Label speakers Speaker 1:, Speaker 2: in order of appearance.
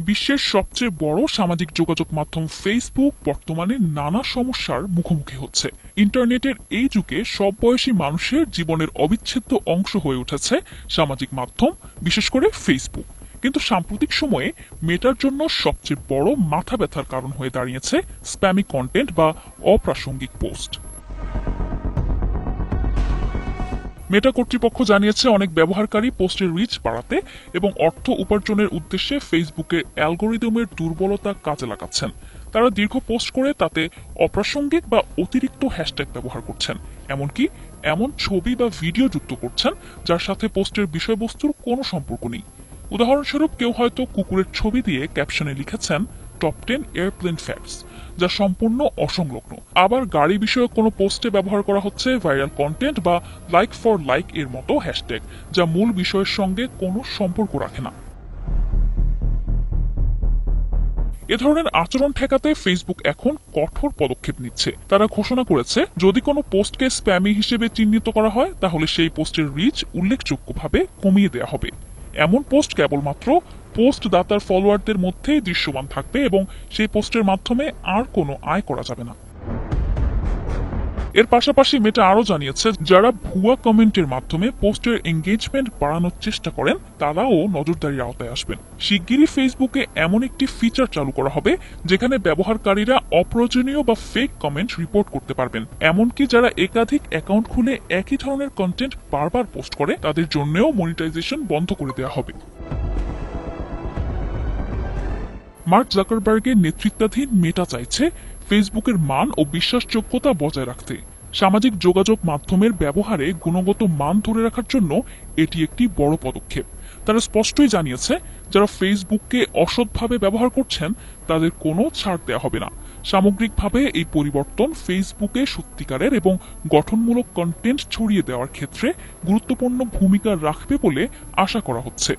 Speaker 1: বিশ্বের সবচেয়ে বড় সামাজিক যোগাযোগ মাধ্যম ফেসবুক বর্তমানে নানা সমস্যার মুখোমুখি হচ্ছে। ইন্টারনেটের এই যুগে সব বয়সী মানুষের জীবনের অবিচ্ছেদ্য অংশ হয়ে উঠেছে সামাজিক মাধ্যম, বিশেষ করে ফেসবুক কিন্তু সাম্প্রতিক সময়ে মেটার জন্য সবচেয়ে বড় মাথা ব্যথার কারণ হয়ে দাঁড়িয়েছে স্প্যামি কন্টেন্ট বা অপ্রাসঙ্গিক পোস্ট মেটা কর্তৃপক্ষ জানিয়েছে, অনেক ব্যবহারকারী পোস্টের রিচ বাড়াতে এবং অর্থ উপার্জনের উদ্দেশ্যে ফেসবুকের অ্যালগোরিদমের দুর্বলতা কাজে লাগাচ্ছেন। তারা দীর্ঘ পোস্ট করে তাতে অপ্রাসঙ্গিক বা অতিরিক্ত হ্যাশট্যাগ ব্যবহার করছেন। এমনকি এমন ছবি বা ভিডিও যুক্ত করছেন, যার সাথে পোস্টের বিষয়বস্তুর কোনো সম্পর্ক নেই। উদাহরণস্বরূপ, কেউ হয়তো কুকুরের ছবি দিয়ে ক্যাপশনে লিখেছেন টপ টেন এয়ারপ্লেন ফ্যাক্টস যা সম্পূর্ণ অসংলগ্ন। আবার গাড়ি বিষয়ক কোনো পোস্টে ব্যবহার করা হচ্ছে ভাইরাল কন্টেন্ট বা লাইক ফর লাইক এর মতো হ্যাশট্যাগ যা মূল বিষয়ের সঙ্গে কোনো সম্পর্ক রাখে না। এ ধরনের আচরণ ঠেকাতে ফেসবুক এখন কঠোর পদক্ষেপ নিচ্ছে। তারা ঘোষণা করেছে, যদি কোনো পোস্টকে স্প্যামি হিসেবে চিহ্নিত করা হয়, তাহলে সেই পোস্টের রিচ উল্লেখযোগ্যভাবে কমিয়ে দেওয়া হবে। এমন পোস্ট কেবলমাত্র পোস্ট দাতার ফলোয়ারদের মধ্যেই দৃশ্যমান থাকবে এবং সেই পোস্টের মাধ্যমে আর কোনো আয় করা যাবে না। এর পাশাপাশি মেটা আরও জানিয়েছে, যারা ভুয়া কমেন্টের মাধ্যমে পোস্টের এঙ্গেজমেন্ট বাড়ানোর চেষ্টা করেন, তারাও নজরদারির আওতায় আসবেন। শিগগিরই ফেসবুকে এমন একটি ফিচার চালু করা হবে, যেখানে ব্যবহারকারীরা অপ্রয়োজনীয় বা ফেক কমেন্ট রিপোর্ট করতে পারবেন। এমনকি যারা একাধিক অ্যাকাউন্ট খুলে একই ধরনের কন্টেন্ট বারবার পোস্ট করে, তাদের জন্যও মনিটাইজেশন বন্ধ করে দেওয়া হবে। মার্ক জাকারবার্গের নেতৃত্বাধীন মেটা চাইছে ফেসবুকের মান ও বিশ্বাসযোগ্যতা বজায় রাখতে। সামাজিক যোগাযোগ মাধ্যমের ব্যবহারে গুণগত মান ধরে রাখার জন্য এটি একটি বড় পদক্ষেপ। তারা স্পষ্টই জানিয়েছে, যারা ফেসবুককে অসৎভাবে ব্যবহার করছেন, তাদের কোনো ছাড় দেওয়া হবে না। সামগ্রিকভাবে এই পরিবর্তন ফেসবুকে সত্যিকারের এবং গঠনমূলক কন্টেন্ট ছড়িয়ে দেওয়ার ক্ষেত্রে গুরুত্বপূর্ণ ভূমিকা রাখবে বলে আশা করা হচ্ছে।